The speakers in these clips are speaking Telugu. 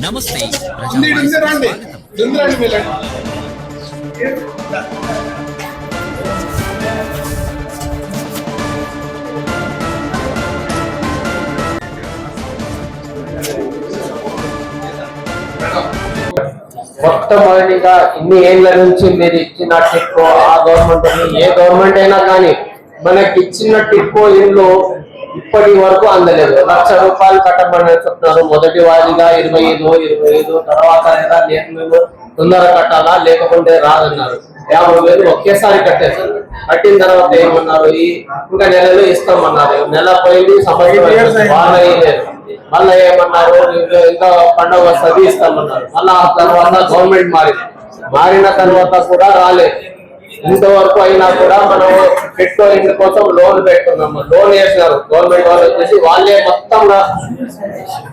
నమస్తే. మొట్టమొదటిగా ఇన్ని ఏళ్ళ నుంచి మీరు ఇచ్చిన టిక్కో ఆ గవర్నమెంట్ ఏ గవర్నమెంట్ అయినా కానీ మనకి ఇచ్చిన టిక్కో ఇల్లు ఇప్పటి వరకు అందలేదు. లక్ష రూపాయలు కట్టమని చెప్తున్నారు. మొదటి వారిగా ఇరవై ఐదు ఇరవై ఐదు తర్వాత లేదా లేదు మేము తొందర కట్టాలా? లేకపోతే రాదన్నారు. యాభై వేలు ఒకేసారి కట్టేశారు. కట్టిన తర్వాత ఏమన్నారు? ఈ ఇంకా నెలలో ఇస్తామన్నారు. నెల పోయింది సంవత్సరం. మళ్ళా ఏమన్నారు? ఇంకా- ఇంకా పండుగ వస్తుంది ఇస్తామన్నారు. మళ్ళా ఆ తర్వాత గవర్నమెంట్ మారింది. మారిన తర్వాత కూడా రాలేదు. ఇంతవరకు అయినా కూడా మనం పెట్టుకోవడం కోసం లోన్ పెట్టుకున్నాము లోన్ వేసినారు గవర్నమెంట్ వాళ్ళు వచ్చేసి వాళ్ళే మొత్తం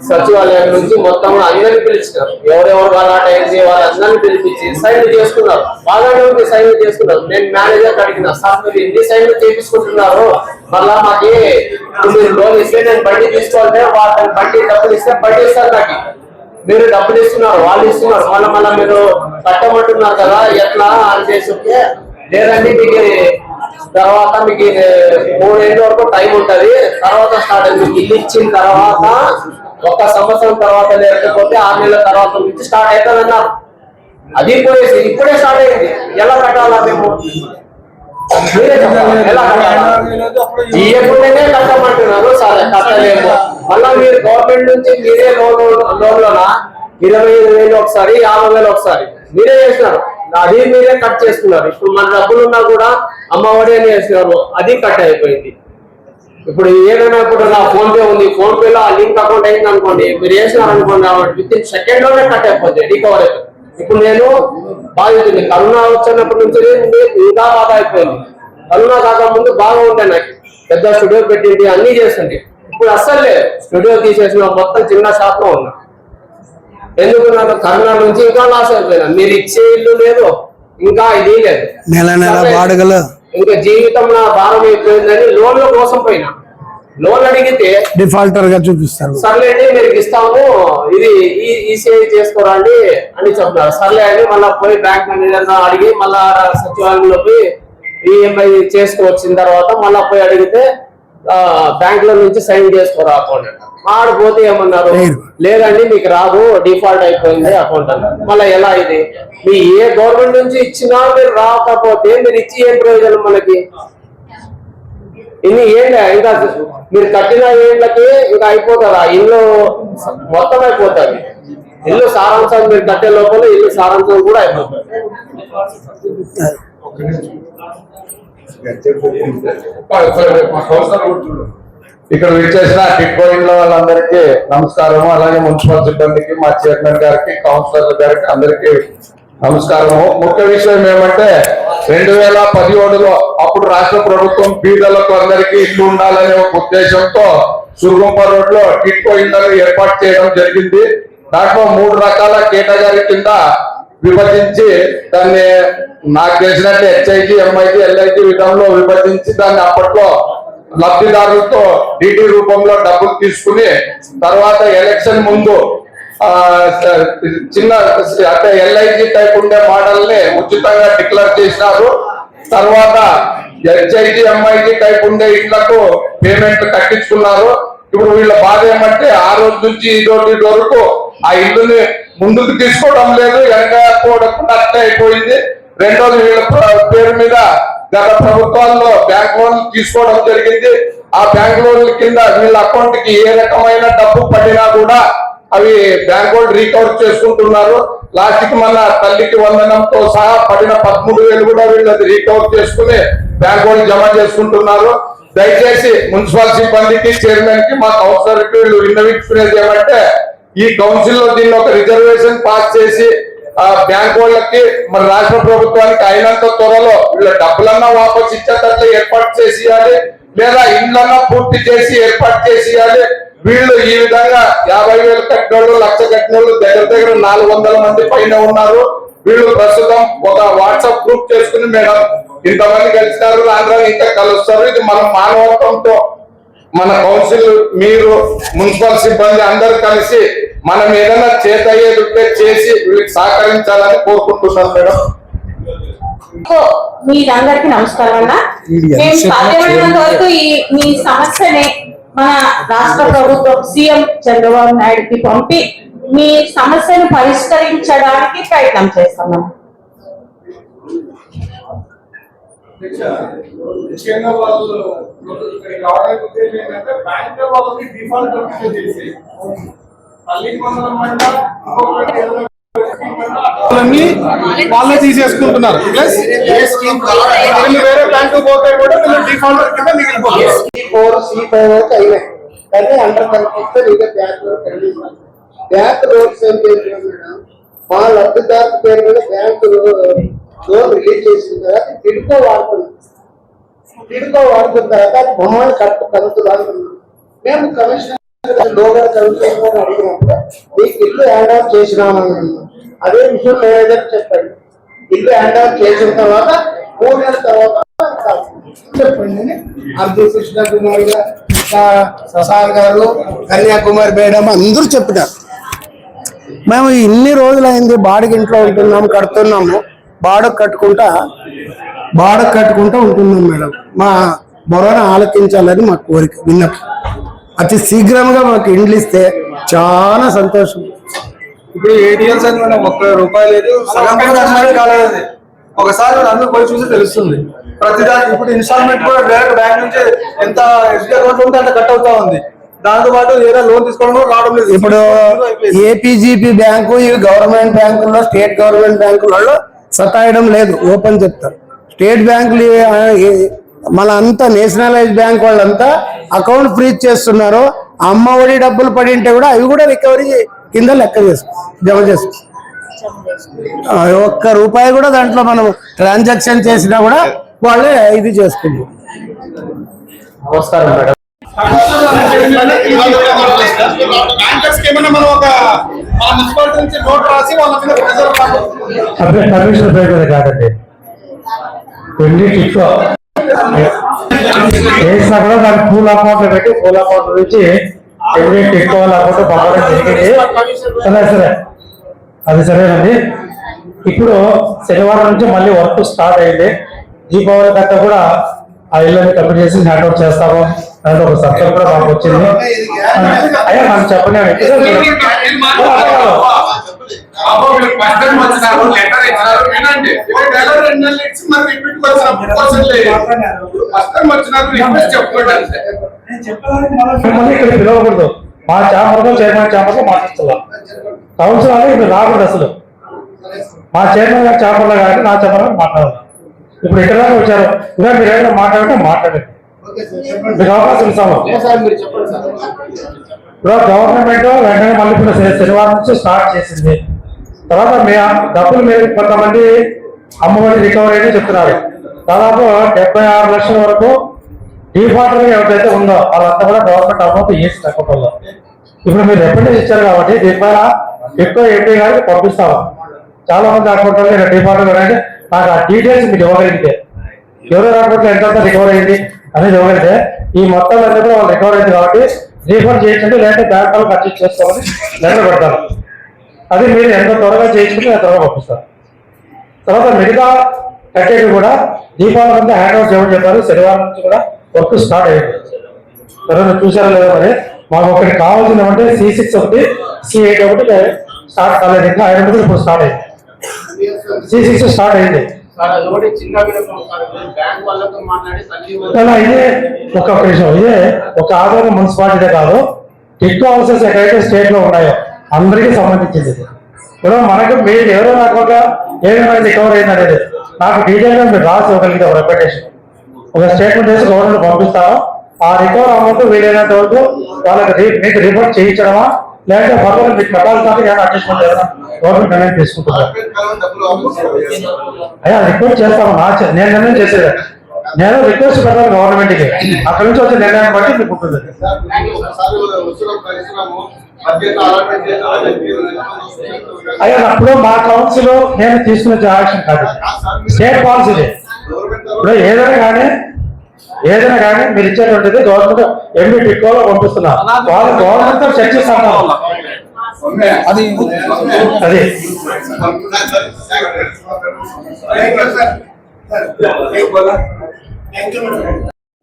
సచివాలయం నుంచి మొత్తం అందరినీ పిలిచినారు. ఎవరెవరు వాళ్ళ అయింది వాళ్ళందరినీ పిలిపించి సైన్ చేసుకున్నారు. బాగానే సైన్లు సైన్ చేసుకున్నారు? నేను మేనేజర్ అడిగిన సార్ మీరు ఎన్ని సైన్లు చేపించుకుంటున్నారు మళ్ళా మాకి మీరు లోన్ ఇస్తే నేను బండి తీసుకోవాలంటే వాళ్ళ బండి డబ్బులు ఇస్తే బండి ఇస్తారు నాకు. మీరు డబ్బులు ఇస్తున్నారు వాళ్ళు ఇస్తున్నారు. మళ్ళీ మళ్ళీ మీరు కట్టమంటున్నారు కదా ఎట్లా అని చేసుకుంటే లేదండి మీకు తర్వాత మీకు మూడేళ్ళ వరకు టైం ఉంటది. తర్వాత స్టార్ట్ అయింది. మీకు ఇల్లు ఇచ్చిన తర్వాత ఒక సంవత్సరం తర్వాత లేకపోతే ఆరు నెలల తర్వాత నుంచి స్టార్ట్ అవుతుంది అన్నారు అది పోయేసి ఇప్పుడే స్టార్ట్ అయింది. ఎలా కట్టాలా మేము? ఇవ్వకుండానే కట్టమంటున్నారు. సరే కట్టలేము మళ్ళా మీరు గవర్నమెంట్ నుంచి మీరే లోన్ లోన్ లోనా ఇరవై ఐదు వేలు ఒకసారి యాభై వేలు ఒకసారి. మీరే చేసినారు. అది మీరే కట్ చేసుకున్నారు. ఇప్పుడు మన డబ్బులు ఉన్నా కూడా అమ్మఒడి అని వేసినారు. అది కట్ అయిపోయింది. ఇప్పుడు ఏదైనా ఇప్పుడు నా ఫోన్ పే ఉంది. ఫోన్ పే లో ఆ లింక్ అకౌంట్ అయింది అనుకోండి. మీరు వేసినారు అనుకోండి విత్ ఇన్ సెకండ్లోనే కట్ అయిపోతుంది రికవర్ అయిపోతుంది ఇప్పుడు నేను బాధితుంది కరోనా వచ్చినప్పటి నుంచి ఇంకా బాగా అయిపోయింది. కరోనా కాక ముందు బాగా ఉండే నాకు. పెద్ద స్టూడియో పెట్టింది అన్ని చేస్తుంది ఇప్పుడు అస్సలు లేదు. స్టూడియో తీసేసిన మొత్తం చిన్న షాప్లో ఉన్నా. ఎందుకు నాకు కరోనా నుంచి ఇంకా లాస్ అయిపోయినా. మీరు ఇచ్చే ఇల్లు లేదు ఇంకా ఇది లేదు. నెల నెల సరే. బాడుగలు. ఇంకా జీవితం నా భారం అయిపోయిందని లోన్ల కోసం పోయినా. లోన్ అడిగితే డిఫాల్టర్గా చూపిస్తారు సర్లేండి మీరు ఇస్తాము ఇది ఈ ఈసీఐ చేసుకోరండి అని చెప్తున్నారు సర్లే అని మళ్ళీ పోయి బ్యాంక్ మేనేజర్ అడిగి మళ్ళా సచివాలయంలో పోయి ఈఎంఐ చేసుకువచ్చిన తర్వాత మళ్ళా పోయి అడిగితే బ్యాంక్లో నుంచి సైన్ చేసుకోరా అకౌంట్ అంట ఆడిపోతే ఏమన్నారు? లేదు. లేదండి మీకు రాదు డిఫాల్ట్ అయిపోయింది అకౌంట్ అన్నారు మళ్ళీ ఎలా ఇది? మీ ఏ గవర్నమెంట్ నుంచి ఇచ్చినా మీరు రాకపోతే మీరు ఇచ్చి ఏం ప్రయోజనం మనకి? ఇన్ని ఏంటి ఇంకా మీరు కట్టిన ఏళ్ళకి ఇంకా అయిపోతుంది ఆ ఇల్లు మొత్తం అయిపోతుంది. ఇల్లు సారాంశం మీరు కట్టే లోపల ఇల్లు సారాంశం కూడా అయిపోతుంది. ఇక్కడ విచ్చేసిన టిట్కోయిన్ల వాళ్ళందరికీ నమస్కారము అలాగే మున్సిపల్ సిబ్బందికి మా చైర్మన్ గారికి కౌన్సిలర్ గారికి అందరికీ నమస్కారము ముఖ్య విషయం ఏమంటే రెండు వేల పదిహేడులో అప్పుడు రాష్ట్ర ప్రభుత్వం బీదలకు అందరికీ ఇల్లు ఉండాలనే ఒక ఉద్దేశంతో సురుగుంప రోడ్లో టిట్కో ఇళ్ళను ఏర్పాటు చేయడం జరిగింది దాంట్లో మూడు రకాల కేటగిరీ కింద విభజించి దాన్ని నాకు తెలిసినట్టు హెచ్ఐజి ఎంఐటి ఎల్ఐజి విధంలో విభజించి దాన్ని అప్పట్లో లబ్ధిదారులతో డిటి రూపంలో డబ్బులు తీసుకుని తర్వాత ఎలక్షన్ ముందు చిన్న అంటే ఎల్ఐజి టైప్ ఉండే మోడల్ని ఉచితంగా డిక్లేర్ చేసినారు. తర్వాత హెచ్ఐజి ఎంఐజి టైప్ ఉండే ఇళ్ళకు పేమెంట్ కట్టించుకున్నారు. ఇప్పుడు వీళ్ళ బాధ ఏమంటే ఆ రోజు నుంచి ఈ రోజు వరకు ఆ ఇల్లుని ముందుకు తీసుకోవడం లేదు వెనకపోవడం కూడా అట్లే అయిపోయింది. రెండోది వీళ్ళ పేరు మీద గత ప్రభుత్వాల్లో బ్యాంక్ లోన్లు తీసుకోవడం జరిగింది. ఆ బ్యాంక్ లోన్ల కింద వీళ్ళ అకౌంట్కి ఏ రకమైన డబ్బు పడినా కూడా అవి బ్యాంక్ వాళ్ళు రీకవర్ చేసుకుంటున్నారు. లాస్ట్కి మన తల్లికి వందనంతో సహా పడిన పదమూడు వేలు కూడా వీళ్ళు అది రీకవర్ చేసుకుని బ్యాంక్ వాళ్ళు జమ చేసుకుంటున్నారు. దయచేసి మున్సిపల్ సిబ్బందికి చైర్మన్కి మా కౌన్సిలర్ వీళ్ళు విన్నవించుకునేది ఏమంటే ఈ కౌన్సిల్లో దీన్ని ఒక రిజర్వేషన్ పాస్ చేసి ఆ బ్యాంక్ వాళ్ళకి మన రాష్ట్ర ప్రభుత్వానికి అయినంత త్వరలో వీళ్ళ డబ్బులన్నా వాపస్ ఇచ్చేటట్లు ఏర్పాటు చేసియాలి లేదా ఇండ్లన్నా పూర్తి చేసి ఏర్పాటు చేసి వీళ్ళు ఈ విధంగా యాభై వేలు కట్టినోళ్ళు లక్ష కట్టినోళ్ళు దగ్గర దగ్గర నాలుగు వందల మంది పైన ఉన్నారు. వీళ్ళు ప్రస్తుతం ఒక వాట్సాప్ గ్రూప్ చేసుకుని మేడం ఇంతమంది కలిసినారు ఆంధ్ర ఇంకా కలుస్తారు. ఇది మనం మానవత్వంతో మన కౌన్సిల్ మీరు మున్సిపల్ సిబ్బంది అందరు కలిసి మనం ఏదైనా చేత అయ్యేది ఉంటే చేసి వీళ్ళకి సహకరించాలని కోరుకుంటున్నాను మేడం. మీరందరికీ నమస్కారం అన్న. మేము సాధ్యమైనంత వరకు ఈ మీ సమస్యని మన రాష్ట్ర ప్రభుత్వం సీఎం చంద్రబాబు నాయుడుకి పంపి మీ సమస్యను పరిష్కరించడానికి ప్రయత్నం చేస్తున్నాం. ముఖ్యంగా వాళ్ళు ఇక్కడికి రావడానికి ఉద్దేశం ఏంటంటే బ్యాంక్ వాళ్ళకి డిఫాల్ట్ నోటిఫై చేసి వాళ్ళే తీసేసుకుంటున్నారు. ప్లస్ వీళ్ళు వేరే బ్యాంకు పోతే కూడా వీళ్ళు డిఫాల్టర్ కింద మిగిలిపోతారు. ఫోర్ సి ఫైవ్ వరకు అయినాయి. కానీ అండర్ కన్స్ట్రక్షన్ ఇంకా బ్యాంక్ బ్యాంక్ లోన్స్ ఏం చేసినాం మేడం. మా లబ్ధిదారు పేరు మీద బ్యాంక్ లోన్ రిలీజ్ చేసిన తర్వాత తిడుకో వాడుతుంది తిడుకో వాడుతున్న తర్వాత అది కరెక్ట్ కట్టు కలుగుతుంది మేము కమిషనర్ లోగర్ కమిషనర్ అడిగినప్పుడు మీకు ఇల్లు హ్యాండ్ ఆఫ్ చేసినామని అదే విషయం మేనేజర్ చెప్పండి. ఇల్లు హ్యాండ్ ఆఫ్ చేసిన తర్వాత మూడు నెలల తర్వాత చెప్పండి అబ్దుల్ కృష్ణ కుమార్ గారు గారు కన్యాకుమారి మేడం అందరూ చెప్పినారు. మేము ఇన్ని రోజులైంది బాడిగింట్లో ఉంటున్నాం కడుతున్నాము. బాడకు కట్టుకుంటా బాడకు కట్టుకుంటా ఉంటున్నాం మేడం. మా మొరను ఆలకించాలని మా కోరిక విన్నపం. అతి శీఘ్రంగా మాకు ఇండ్లు ఇస్తే చాలా సంతోషం. ఇప్పుడు ఏటీఎల్స్ అని మనం ఒక్క రూపాయి లేదు కాలేదు. ఒకసారి అందరూ పోయి చూసి తెలుస్తుంది. ప్రతిదానికి ఇప్పుడు ఇన్స్టాల్మెంట్ కూడా డైరెక్ట్ బ్యాంక్ నుంచి ఎంత ఎస్బీఐ అకౌంట్ ఉంటే అంత కట్ అవుతా ఉంది. దాంతో పాటు ఏదైనా లోన్ తీసుకోవడం కూడా రావడం లేదు. ఇప్పుడు ఏపీజీపీ బ్యాంకు ఇవి గవర్నమెంట్ బ్యాంకుల్లో స్టేట్ గవర్నమెంట్ బ్యాంకులలో సతాయడం లేదు ఓపెన్ చెప్తారు. స్టేట్ బ్యాంకులు మన అంతా నేషనలైజ్ బ్యాంక్ వాళ్ళంతా అకౌంట్ ఫ్రీజ్ చేస్తున్నారు. అమ్మ ఒడి డబ్బులు పడి ఉంటే కూడా అవి కూడా రికవరీ కింద లెక్క చేసుకో జమ చేసుకో ఒక్క రూపాయి కూడా దాంట్లో మనం ట్రాన్సాక్షన్ చేసినా కూడా వాళ్ళే ఇది చేసుకుంటాం నమస్కారం మేడం. బ్యాంకర్స్ ఏమైనా మనం ఒక నుంచి నోట్ రాసి కమిషన్ పేరు కాదండి వెళ్ళి టిక్కో వేసినా కూడా దాని పూల్ అమౌంట్ పెట్టి పూల్ అమౌంట్ నుంచి వెళ్ళి టిక్కో అకౌంట్ పంపడం జరిగింది సరే సరే అది సరేనండి ఇప్పుడు శనివారం నుంచి మళ్ళీ వర్క్ స్టార్ట్ అయింది దీపావళి కంటే కూడా ఆ ఇల్లు కంప్లీట్ చేసి హ్యాండ్ ఓవర్ చేస్తాము దాంట్లో ఒక సబ్జెక్ట్ కూడా మాకు వచ్చింది. అయ్యా ఇప్పుడు మిమ్మల్ని ఇక్కడ పిలవకూడదు. మా చాంబర్లో చైర్మన్ చాంబర్లో మాట్లాడుతున్నాం కౌన్సిల్ అని ఇక్కడ రాకూడదు అసలు. మా చైర్మన్ గారి చాంబర్లో కానీ నా చాంబర్లో మాట్లాడాలి ఇప్పుడు ఇక్కడ వచ్చారు? ఇంకా మీరు ఏమైనా మాట్లాడితే మాట్లాడండి. మీకు అవకాశం ఇస్తాము సార్ మీరు చెప్పండి సార్. ఇప్పుడు గవర్నమెంట్ వెంటనే మళ్ళీ శనివారం నుంచి స్టార్ట్ చేసింది. తర్వాత మీ డబ్బులు మీరు కొంతమంది అమ్మఒడి రికవరీ అని చెప్తున్నారు. దాదాపు డెబ్బై ఆరు లక్షల వరకు డిఫాల్టర్ ఎవరైతే ఉందో వాళ్ళంతా కూడా గవర్నమెంట్ అమౌంట్ వేసి తగ్గకుండా ఇప్పుడు మీరు రిప్రజెంట్ ఇచ్చారు కాబట్టి దీనిపైన ఎక్కువ ఎంపీ గారికి పంపిస్తాము చాలా మంది నేను డిఫాల్టర్ అంటే నాకు ఆ డీటెయిల్స్ మీకు ఇవ్వగలిగితే. ఎవరు అకౌంట్లో ఎంత రికవర్ అయింది అనేది ఇవ్వగలిగితే ఈ మొత్తం అన్ని కూడా వాళ్ళు రికవర్ అయింది కాబట్టి రీఫండ్ చేయించండి లేదంటే బ్యాంక్ వాళ్ళు ఖర్చు చేసుకోమని లెటర్ పెడతాను అది మీరు ఎంత త్వరగా చేయించుకుంటే నేను త్వరగా పంపిస్తాను తర్వాత మిగతా కట్టేది కూడా దీపావళి అంతా హ్యాండ్ ఓవర్ చేయమని చెప్పారు. శనివారం నుంచి కూడా వర్క్ స్టార్ట్ అయ్యింది. తర్వాత చూసారా లేదా మరి మాకు ఒకటి కావాల్సింది అంటే సి సిక్స్ ఒకటి సి ఎయిట్ ఒకటి స్టార్ట్ కాలేదు. ఇంకా ఐదు ఇప్పుడు స్టార్ట్ అయింది సి సిక్స్ స్టార్ట్ అయింది ఇదే ఒక విషయం ఇదే ఒక ఆదరణ మున్సిపాలిటీ కాదు ఎక్కువ హౌసెస్ ఎక్కడైతే స్టేట్లో ఉన్నాయో అందరికీ సంబంధించింది. ఇప్పుడు మనకు మీరు ఎవరో నాకు ఒక ఏమైనా రికవర్ అయింది అనేది నాకు డీటెయిల్గా మీరు రాసి ఇవ్వగలిగితే ఒక రెప్యుటేషన్ ఒక స్టేట్మెంట్ చేసి గవర్నమెంట్ పంపిస్తాము ఆ రికవర్ అమౌంట్ వీలైనంత వరకు వాళ్ళకి మీకు రిపోర్ట్ చేయించడమా? లేదంటే పర్వాలేదు మీకు కట్టాల్సిన ఏమైనా అడ్జస్ట్మెంట్ ఏమైనా గవర్నమెంట్ నిర్ణయం తీసుకుంటున్నారు అయ్యా రిక్వెస్ట్ చేస్తాము. నా చే- నేను నిర్ణయం చేసేది. నేను రిక్వెస్ట్ పెడతాను గవర్నమెంట్కి అక్కడి నుంచి వచ్చే నిర్ణయం బట్టి మీకు ఉంటుంది. అయ్యా అప్పుడు మా కౌన్సిల్ నేను తీసుకునే యాక్షన్ కాదు. స్టేట్ పాలసీ ఇప్పుడు ఏదైనా కానీ ఏదైనా కానీ మీరు ఇచ్చేటువంటిది గవర్నమెంట్ ఎంపీ టికోలో పంపిస్తున్నారు. వాళ్ళు గవర్నమెంట్తో చర్చిస్తాను అది అది.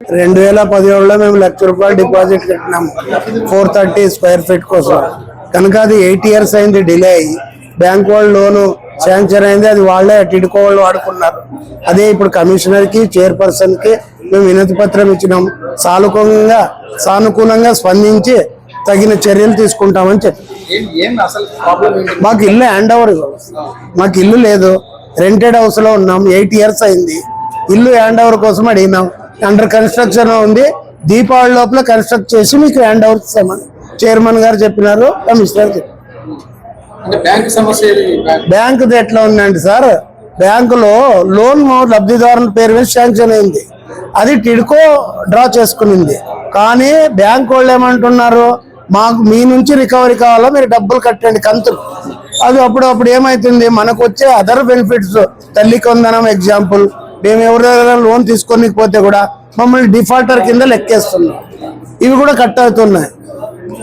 రెండు వేల పదిహేడులో మేము లక్ష రూపాయలు డిపాజిట్ కట్టినాము ఫోర్ థర్టీ స్క్వేర్ ఫీట్ కోసం. కనుక అది ఎయిట్ ఇయర్స్ అయింది డిలే అయ్యి. బ్యాంక్ వాళ్ళు లోను శాంక్షన్ అయింది. అది వాళ్ళే టిడ్కో వాళ్ళు వాడుకున్నారు. అదే ఇప్పుడు కమిషనర్కి చైర్పర్సన్కి మేము వినతి పత్రం ఇచ్చినాం. సానుకూలంగా సానుకూలంగా స్పందించి తగిన చర్యలు తీసుకుంటామని చెప్పి. మాకు ఇల్లు హ్యాండ్ ఓవర్ మాకు ఇల్లు లేదు. రెంటెడ్ హౌస్లో ఉన్నాం. ఎయిట్ ఇయర్స్ అయింది. ఇల్లు హ్యాండ్ ఓవర్ కోసం అడిగినాం. అండర్ కన్స్ట్రక్షన్ ఉంది. దీపావళి లోపల కన్స్ట్రక్ట్ చేసి మీకు హ్యాండ్ ఓవర్ ఇస్తామని చైర్మన్ గారు చెప్పినారు. కమిషనర్? బ్యాంక్ బ్యాంకుది ఎట్లా ఉందండి సార్ బ్యాంకులో లోన్ లబ్ధిదారుల పేరు మీద శాంక్షన్ అయింది. అది టిడ్కో డ్రా చేసుకునింది. కానీ బ్యాంక్ వాళ్ళు ఏమంటున్నారు? మాకు మీ నుంచి రికవరీ కావాలా? మీరు డబ్బులు కట్టండి కంతులు. అది అప్పుడు అప్పుడు ఏమైతుంది? మనకు వచ్చే అదర్ బెనిఫిట్స్ తల్లి కొందనం ఎగ్జాంపుల్. మేము ఎవరి దగ్గర లోన్ తీసుకొని పోతే కూడా మమ్మల్ని డిఫాల్టర్ కింద లెక్కేస్తున్నాం. ఇవి కూడా కట్ అవుతున్నాయి.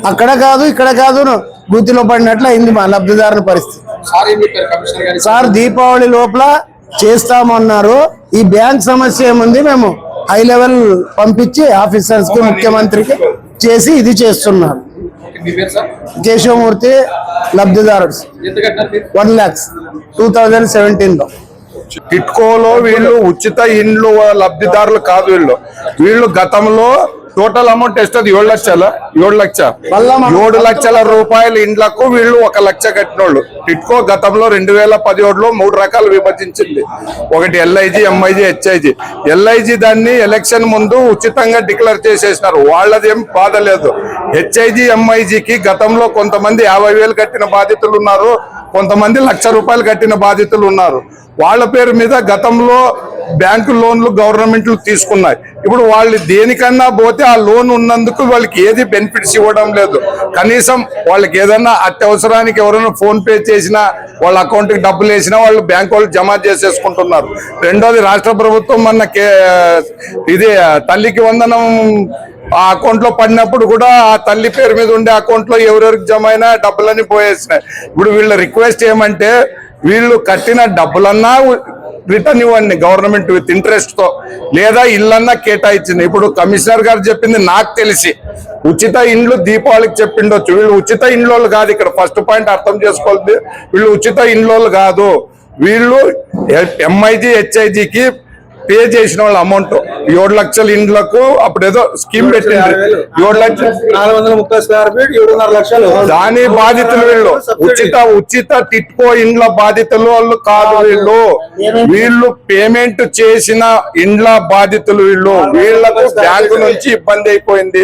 అక్కడ కాదు ఇక్కడ కాదు గుత్తిలో పడినట్లు అయింది మా లబ్ధిదారుల పరిస్థితి. సార్ దీపావళి లోపల చేస్తామన్నారు. ఈ బ్యాంక్ సమస్య ఏముంది? మేము హై లెవెల్ పంపించి ఆఫీసర్స్కి ముఖ్యమంత్రికి చేసి ఇది చేస్తున్నారు. కేశవమూర్తి లబ్ధిదారుడు. వన్ ల్యాక్స్ టూ థౌజండ్ సెవెంటీన్లో. టిట్కోలో వీళ్ళు ఉచిత ఇండ్లు లబ్ధిదారులు కాదు వీళ్ళు. వీళ్ళు గతంలో టోటల్ అమౌంట్ ఎస్తుంది ఏడు లక్షల ఏడు లక్ష. ఏడు లక్షల రూపాయల ఇండ్లకు వీళ్ళు ఒక లక్ష కట్టినోళ్ళు. టిట్కో గతంలో రెండు వేల పదిహేడులో మూడు రకాలు విభజించింది. ఒకటి ఎల్ఐజి ఎంఐజి హెచ్ఐజి ఎల్ఐజి దాన్ని ఎలక్షన్ ముందు ఉచితంగా డిక్లేర్ చేసేసినారు. వాళ్ళది ఏం బాధ లేదు. హెచ్ఐజి ఎంఐజికి గతంలో కొంతమంది యాభై వేలు కట్టిన బాధితులు ఉన్నారు. కొంతమంది లక్ష రూపాయలు కట్టిన బాధితులు ఉన్నారు. వాళ్ళ పేరు మీద గతంలో బ్యాంకు లోన్లు గవర్నమెంట్లు తీసుకున్నాయి. ఇప్పుడు వాళ్ళు దేనికన్నా పోతే ఆ లోన్ ఉన్నందుకు వాళ్ళకి ఏది బెనిఫిట్స్ ఇవ్వడం లేదు. కనీసం వాళ్ళకి ఏదన్నా అత్యవసరానికి ఎవరైనా ఫోన్ పే చేసినా వాళ్ళ అకౌంట్కి డబ్బులు వేసినా వాళ్ళు బ్యాంక్ వాళ్ళు జమ చేసేసుకుంటున్నారు. రెండోది రాష్ట్ర ప్రభుత్వం మన కే ఇది తల్లికి వందనం ఆ అకౌంట్లో పడినప్పుడు కూడా ఆ తల్లి పేరు మీద ఉండే అకౌంట్లో ఎవరెవరికి జమ అయినా డబ్బులన్నీ పోయేసినాయి. ఇప్పుడు వీళ్ళ రిక్వెస్ట్ ఏమంటే వీళ్ళు కట్టిన డబ్బులన్నా రిటర్న్ ఇవ్వండి గవర్నమెంట్ విత్ ఇంట్రెస్ట్తో. లేదా ఇల్లన్నా కేటాయించింది. ఇప్పుడు కమిషనర్ గారు చెప్పింది నాకు తెలిసి. ఉచిత ఇండ్లు దీపావళికి చెప్పిండొచ్చు. వీళ్ళు ఉచిత ఇండ్లోళ్ళు కాదు ఇక్కడ. ఫస్ట్ పాయింట్ అర్థం చేసుకోవాలి వీళ్ళు ఉచిత ఇండ్లోళ్ళు కాదు. వీళ్ళు ఎంఐజీ హెచ్ఐజికి పే చేసిన వాళ్ళ అమౌంట్ ఏడు లక్షల ఇండ్లకు అప్పుడు ఏదో స్కీమ్ పెట్టింది. ఏడు లక్షలు నాలుగు వందల ముప్పై స్క్వేర్ ఫీట్ ఏడున్నర లక్షలు. దాని బాధితులు వీళ్ళు. ఉచిత ఉచిత టిట్కో ఇండ్ల బాధితులు వాళ్ళు కాదు వీళ్ళు. వీళ్ళు పేమెంట్ చేసిన ఇండ్ల బాధితులు వీళ్ళు. వీళ్ళకు బ్యాంకు నుంచి ఇబ్బంది అయిపోయింది.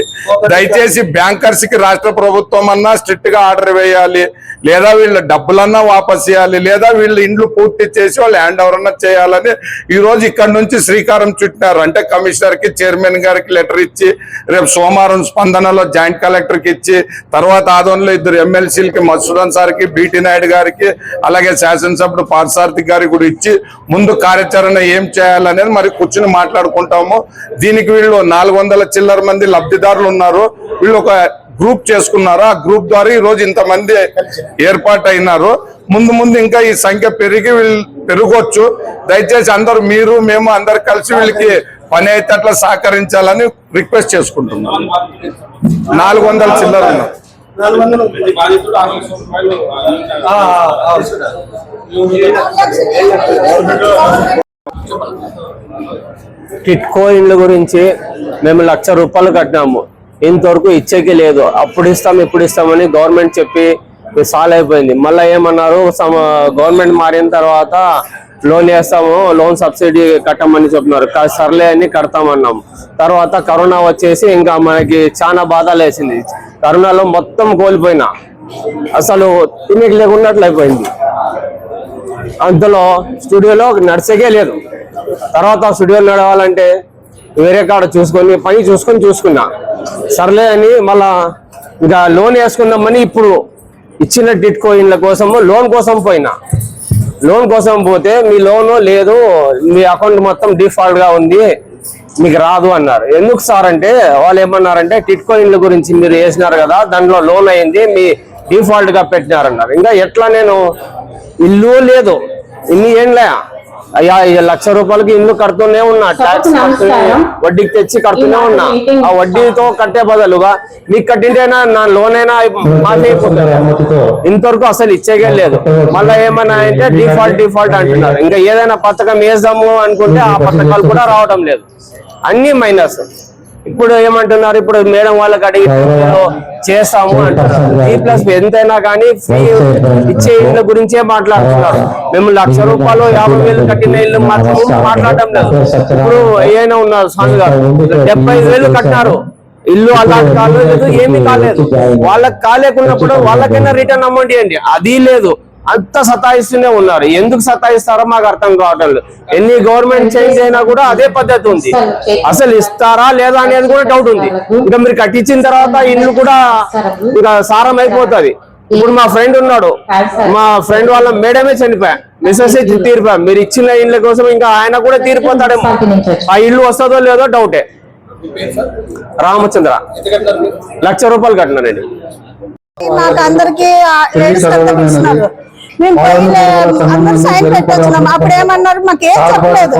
దయచేసి బ్యాంకర్స్కి రాష్ట్ర ప్రభుత్వం అన్నా స్ట్రిక్ట్గా ఆర్డర్ వేయాలి. లేదా వీళ్ళ డబ్బులన్నా వాపస్ చేయాలి లేదా వీళ్ళ ఇండ్లు పూర్తి చేసి వాళ్ళు హ్యాండ్ ఓవర్ అన్నా చేయాలని ఈరోజు ఇక్కడ నుంచి శ్రీకారం చుట్టినారు. అంటే కమిషనర్కి చైర్మన్ గారికి లెటర్ ఇచ్చి రేపు సోమవారం స్పందనలో జాయింట్ కలెక్టర్కి ఇచ్చి తర్వాత ఆదోన్లో ఇద్దరు ఎమ్మెల్సీలకి మధుసూదన్ సార్కి బీటీ నాయుడు గారికి అలాగే శాసనసభ్యుడు పార్థసారథి గారికి కూడా ఇచ్చి ముందు కార్యాచరణ ఏం చేయాలనేది మరి కూర్చుని మాట్లాడుకుంటాము. దీనికి వీళ్ళు నాలుగు వందల చిల్లర మంది లబ్ధిదారులు ఉన్నారు. వీళ్ళు ఒక గ్రూప్ చేసుకున్నారు? ఆ గ్రూప్ ద్వారా ఈ రోజు ఇంతమంది ఏర్పాటు అయినారు ముందు ముందు ఇంకా ఈ సంఖ్య పెరిగి వీళ్ళు పెరగొచ్చు. దయచేసి అందరూ మీరు మేము అందరు కలిసి వీళ్ళకి పని అయితే అట్లా సహకరించాలని రిక్వెస్ట్ చేసుకుంటున్నాం. నాలుగు వందల చిల్లర ఉన్నారు బాధితుడు టిట్కో ఇండ్ల గురించి మేము లక్ష రూపాయలు కట్టినాము. ఇంతవరకు ఇచ్చేకి లేదు. అప్పుడు ఇస్తాం ఇప్పుడు ఇస్తామని గవర్నమెంట్ చెప్పి సాల్వ్ అయిపోయింది. మళ్ళీ ఏమన్నారు? గవర్నమెంట్ మారిన తర్వాత లోన్ వేస్తాము లోన్ సబ్సిడీ కట్టమని చెప్తున్నారు సర్లే అని కడతామన్నాం తర్వాత కరోనా వచ్చేసి ఇంకా మనకి చాలా బాధలు వేసింది. కరోనాలో మొత్తం కోల్పోయినా. అసలు తినేకి లేకున్నట్లు అయిపోయింది. అందులో స్టూడియోలో నడిచేకే లేదు. తర్వాత స్టూడియో నడవాలంటే వేరే కాడ చూసుకొని పని చూసుకొని చూసుకున్నా. సర్లే అని మళ్ళా ఇంకా లోన్ వేసుకుందామని ఇప్పుడు ఇచ్చిన టిట్కో ఇండ్ల కోసము లోన్ కోసం పోయినా. లోన్ కోసం పోతే మీ లోన్ లేదు మీ అకౌంట్ మొత్తం డిఫాల్ట్గా ఉంది మీకు రాదు అన్నారు. ఎందుకు సార్ అంటే వాళ్ళు ఏమన్నారంటే టిట్కో ఇండ్ల గురించి మీరు వేసినారు కదా దాంట్లో లోన్ అయింది మీ డిఫాల్ట్గా పెట్టినారన్నారు. ఇంకా ఎట్లా నేను? ఇల్లు లేదు. ఇన్ని ఏంలే అయ్యా లక్ష రూపాయలకి ఇల్లు కడుతూనే ఉన్నా ట్యాక్స్ కడుతూనే వడ్డీకి తెచ్చి కడుతూనే ఉన్నా. ఆ వడ్డీతో కట్టే బదులుగా మీకు కట్టింటేనా నా లోన్ అయినా మాఫీ అయిపోతుంది. ఇంతవరకు అసలు ఇచ్చేగే లేదు. మళ్ళీ ఏమన్నా అంటే డిఫాల్ట్ డిఫాల్ట్ అంటున్నారు. ఇంకా ఏదైనా పథకం వేద్దాము అనుకుంటే ఆ పథకాలు కూడా రావడం లేదు. అన్ని మైనస్. ఇప్పుడు ఏమంటున్నారు? ఇప్పుడు మేడం వాళ్ళకి అడిగి చేస్తాము అంటున్నారు. ఈ ప్లస్ ఎంతైనా కానీ ఫ్రీ ఇచ్చే ఇళ్ళ గురించే మాట్లాడుతున్నారు. మేము లక్ష రూపాయలు యాభై వేలు కట్టిన ఇల్లు మాత్రం మాట్లాడడం లేదు. ఇప్పుడు ఏమైనా ఉన్నారు స్వామి గారు. డెబ్బై ఐదు వేలు కట్టినారు. ఇల్లు అలాంటి కాలేదు ఏమీ కాలేదు. వాళ్ళకి కాలేకున్నప్పుడు వాళ్ళకైనా రిటర్న్ అమౌంట్ ఇవ్వండి. అది లేదు. అంత సతాయిస్తూనే ఉన్నారు. ఎందుకు సతాయిస్తారో మాకు అర్థం కావటం లేదు. ఎన్ని గవర్నమెంట్ చేంజ్ అయినా కూడా అదే పద్ధతి ఉంది. అసలు ఇస్తారా లేదా అనేది కూడా డౌట్ ఉంది. ఇంకా మీరు కట్టించిన తర్వాత ఇల్లు కూడా ఇంకా సారం అయిపోతుంది. ఇప్పుడు మా ఫ్రెండ్ ఉన్నాడు. మా ఫ్రెండ్ వాళ్ళ మేడమే చనిపోయా. మిస్సెస్ తీరిపోయా మీరు ఇచ్చిన ఇళ్ళ కోసం ఇంకా ఆయన కూడా తీరిపోతాడేమో. ఆ ఇల్లు వస్తుందో లేదో డౌటే రామచంద్ర లక్ష రూపాయలు కట్టినానండి మాకు అందరికి మేము అందరు సైన్ పెట్టొచ్చినాం. అప్పుడు ఏమన్నారు మాకు చెప్పలేదు.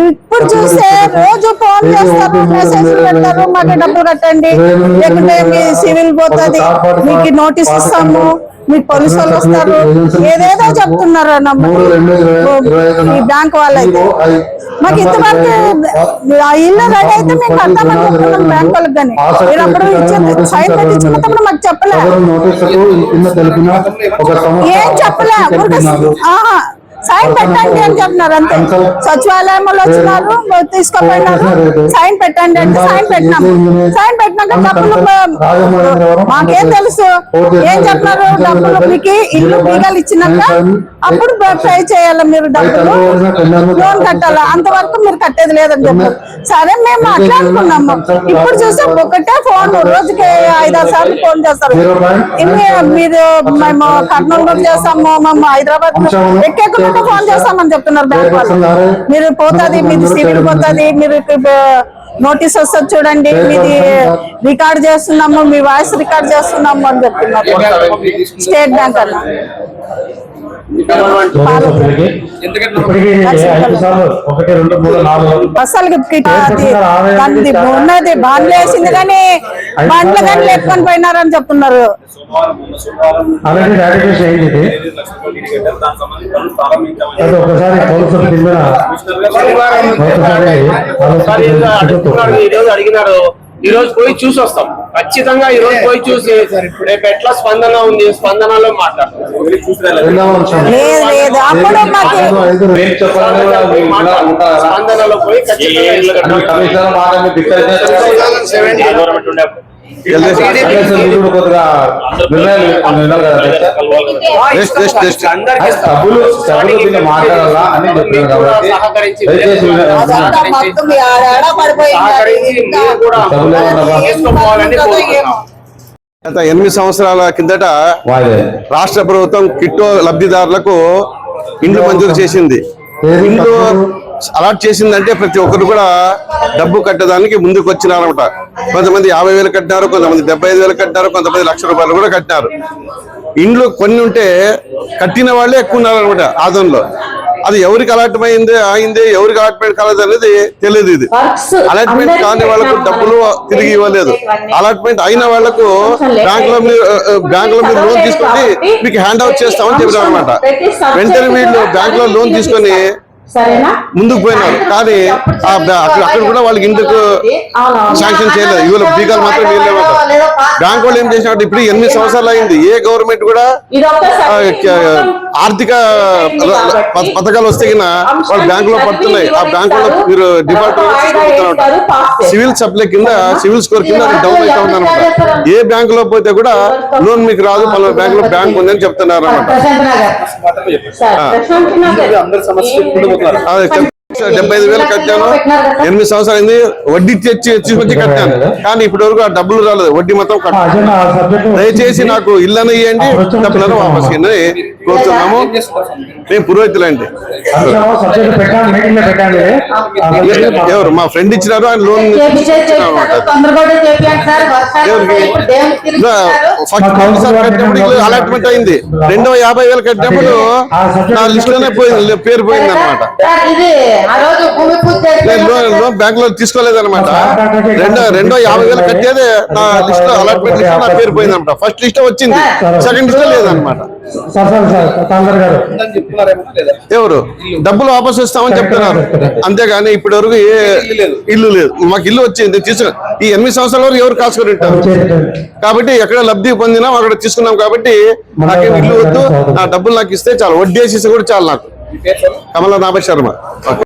ఇప్పుడు చూస్తే రోజు ఫోన్ చేస్తారు మెసేజ్ పెడతారు మాకు డబ్బులు కట్టండి లేకుంటే మీ సివిల్ పోతుంది మీకు నోటీస్ ఇస్తాము. మీకు పోలీసు వాళ్ళు వస్తారు. ఏదేదో చెప్తున్నారు ఈ బ్యాంక్ వాళ్ళైతే. మాకు ఇంతవరకు ఆ ఇల్లు రెడీ అయితే మేము కడతామని చెప్తున్నాం బ్యాంక్ వాళ్ళకి కానీ. మీరు అప్పుడు సైన్ పెట్టించుకున్నప్పుడు మాకు చెప్పలే. ఏం చెప్పలే సైన్ పెట్టండి అని చెప్తున్నారు అంతే. సచివాలయం వాళ్ళు వచ్చినారు తీసుకుపోయినారు. సైన్ పెట్టండి అంటే సైన్ పెట్టినాం. సైన్ పెట్టినాక డబ్బులు మాకేం తెలుసు? ఏం చెప్తున్నారు డబ్బులు మీకు ఇల్లు బీగాలు ఇచ్చినాక అప్పుడు పే చేయాలి మీరు డబ్బులు? లోన్ కట్టాలా? అంతవరకు మీరు కట్టేది లేదని చెప్పారు. సరే మేము మాట్లాడుకున్నాము. ఇప్పుడు చూస్తే ఒకటే ఫోన్ రోజుకి ఐదారు సార్లు ఫోన్ చేస్తారు. మీరు మేము కర్నూలు చేస్తాము మేము హైదరాబాద్ ఎక్కకుండా ఫోన్ చేస్తామని చెప్తున్నారు బ్యాంక్ వాళ్ళు. మీరు పోతుంది మీది సివిల్ పోతుంది మీరు నోటీస్ వస్తుంది చూడండి మీది రికార్డ్ చేస్తున్నాము మీ వాయిస్ రికార్డ్ చేస్తున్నాము అని చెప్తున్నారు. స్టేట్ బ్యాంక్ అన్న అసలు ఉన్నది బండ్లు వేసింది కానీ బండ్లు కానీ లేపుకొని పోయినారని చెప్తున్నారు. ఈ రోజు అడిగినారు. ఈ రోజు పోయి చూసి వస్తాం. ఖచ్చితంగా ఈ రోజు పోయి చూసి రేపు ఎట్లా స్పందన ఉంది స్పందనలో మాట్లాడతాం స్పందనలో పోయి కొద్దిగా నిర్ణయాలు వినాలి కదా జస్ట్, జస్ట్, జస్ట్. సభ్యులు సభ్యులు దీన్ని మాట్లాడాలా అని చెప్పారు కాబట్టి దయచేసి గత ఎనిమిది సంవత్సరాల కిందట రాష్ట్ర ప్రభుత్వం కిట్టో లబ్ధిదారులకు ఇండ్లు మంజూరు చేసింది ఇండ్లు అలాట్ చేసిందంటే ప్రతి ఒక్కరు కూడా డబ్బు కట్టడానికి ముందుకు వచ్చినారనమాట కొంతమంది యాభై వేలు కట్టినారు కొంతమంది డెబ్బై ఐదు వేలు కట్టినారు కొంతమంది లక్ష రూపాయలు కూడా కట్టినారు. ఇండ్లు కొన్ని ఉంటే కట్టిన వాళ్ళే ఎక్కువ ఉన్నారనమాట ఆదంలో. అది ఎవరికి అలాట్ అయింది అయింది ఎవరికి అలాట్మెంట్ కాలేదు అనేది తెలియదు ఇది. అలాట్మెంట్ కాని వాళ్ళకు డబ్బులు తిరిగి ఇవ్వలేదు. అలాట్మెంట్ అయిన వాళ్ళకు బ్యాంక్లో మీరు బ్యాంక్లో మీరు లోన్ తీసుకొని మీకు హ్యాండ్ అవుట్ చేస్తామని చెప్పారు అనమాట వెంటనే వీళ్ళు బ్యాంక్లో లోన్ తీసుకొని సరేనా? ముందుకు పోయినారు. అక్కడ కూడా వాళ్ళకి ఇందుకు శాంక్షన్ చేయలేదు. ఇవాళ బీగాలు మాత్రం వీళ్ళే బ్యాంక్ వాళ్ళు ఏం చేసినట్టు ఇప్పుడు ఎనిమిది సంవత్సరాలు అయింది. ఏ గవర్నమెంట్ కూడా ఆర్థిక ప- పథకాలు వస్తే గిన వాళ్ళు బ్యాంక్లో పడుతున్నాయి. ఆ బ్యాంక్లో మీరు డిపార్ట్మెంట్ సివిల్ సప్లై కింద సివిల్ స్కోర్ కింద డౌన్ అవుతా ఉంది అనమాట ఏ బ్యాంక్లో పోతే కూడా లోన్ మీకు రాదు పలానా బ్యాంక్లో బ్యాంక్ ఉందని చెప్తున్నారు అనమాట డెబ్బై ఐదు వేలు కట్టాను. ఎనిమిది సంవత్సరాలు అయింది. వడ్డీ తెచ్చి తీసుకొచ్చి కట్టాను. కానీ ఇప్పటి వరకు ఆ డబ్బులు రాలేదు. వడ్డీ మొత్తం కట్టాను. దయచేసి నాకు ఇల్లు ఇవ్వండి డబ్బులను వాపస్ కోరుతున్నాము మేము పురోహితులండి? ఎవరు? మా ఫ్రెండ్ ఇచ్చినారు ఆయన లోన్ అలాట్మెంట్ అయింది. రెండో యాభై వేలు కట్టినప్పుడు నా లిస్ట్లోనే పోయింది పేరు పోయింది అనమాట లోన్ బ్యాంక్లో తీసుకోలేదన్నమాట. రెండో రెండో యాభై వేలు కట్టేదే నా లిస్ట్లో అలాట్మెంట్ లిస్ట్ నా పేరు పోయింది అనమాట ఫస్ట్ లిస్ట్ వచ్చింది. సెకండ్ లిస్ట్ లేదన్నమాట. సార్ సార్ సార్ తొందర గారు ఎవరు? డబ్బులు వాపస్ ఇస్తామని చెప్తున్నారు. అంతేగాని ఇప్పటి వరకు ఏ ఇల్లు లేదు. మాకు ఇల్లు వచ్చింది తీసుకు ఈ ఎనిమిది సంవత్సరాల వరకు ఎవరు కాసుకొని ఉంటారు? కాబట్టి ఎక్కడ లబ్ధి పొందినా అక్కడ తీసుకున్నాం కాబట్టి నాకేం ఇల్లు వద్దు. నా డబ్బులు నాకు ఇస్తే చాలు. వడ్డీ వేసేసి కూడా చాలు నాకు. కమల నాభ శర్మ.